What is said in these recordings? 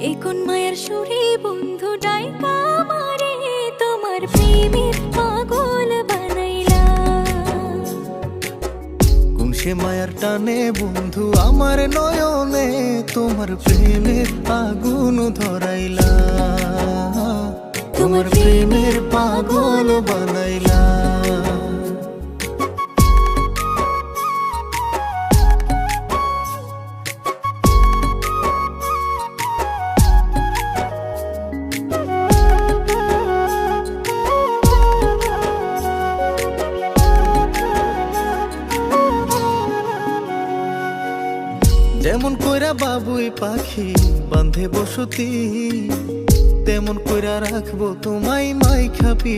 এ কোন মায়ের সুরে বন্ধু ডাইকা মারে তোমার প্রেমের পাগল বানাইলা? কোন সে মায়ার টানে বন্ধু আমার নয়নে তোমার প্রেমের আগুন ধরাইলা? তোমার প্রেমের পাগল বানাইলা? যেমন কইরা বাবুই পাখি বান্ধে বসতি তেমন কইরা রাখব তোমায় মাই খাপি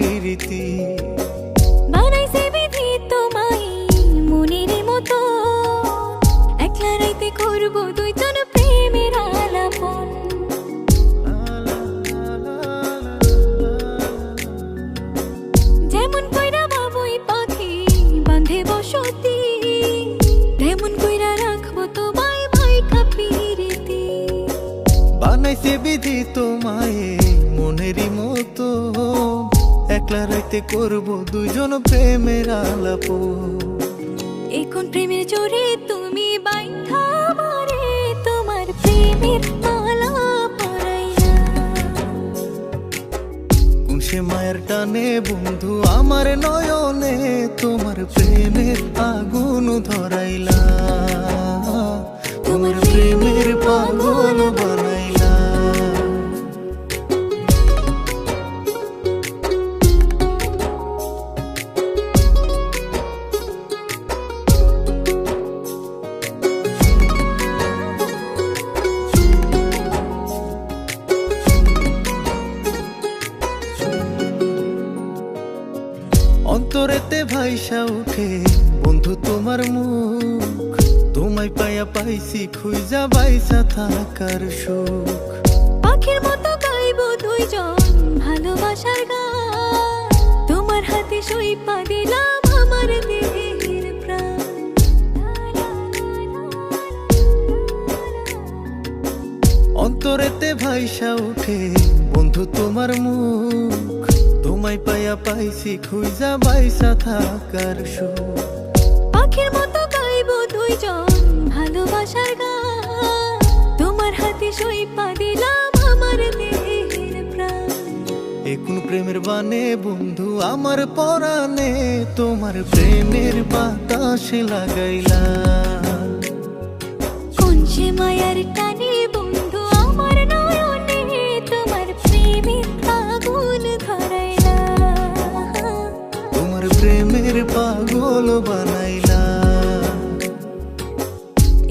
বানাইছে বানাইছে বিধি তোমায় মনেরই মতো। একলা রাইতে করব দুজন প্রেমের আলাপ। এখন প্রেমের জোরে তুমি বাইন্ধা মারে তোমার প্রেমের মালা পরাইয়া। কোন সে মায়ের টানে বন্ধু আমার নয়নে তোমার প্রেমের আগুন ধরাইলা। ভাইসা উঠে বন্ধু তোমার মুখ। তোমায় পাইয়া পাইছি খুঁজা বাইসা থাকার সুখ। পাখির মতো গাইব দুইজন ভালোবাসার গান। তোমার হাতে সইপা দিলাম আমার দেহের প্রাণ। অন্তরেতে ভাইসা উঠে বন্ধু তোমার মুখ। তোমায় পাইয়া পাইছি খুঁজা বাইসা থাকার সুখ। পাখির মতো গাইব দুইজন ভালোবাসার গান। তোমার হাতে সইপা দিলাম আমার দেহের প্রাণ। এখন প্রেমের বানে বন্ধু আমার পরাণে তোমার প্রেমের বাতাসে লাগাইলা বানাইলা।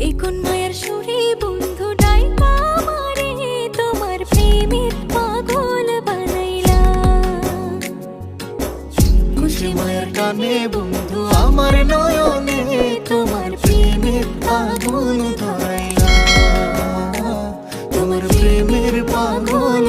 এই মায়ের তোমার কানে বন্ধু আমার নয়নে তোমার প্রেমের পাগল ধরাইলা। তোমার প্রেমের পাগল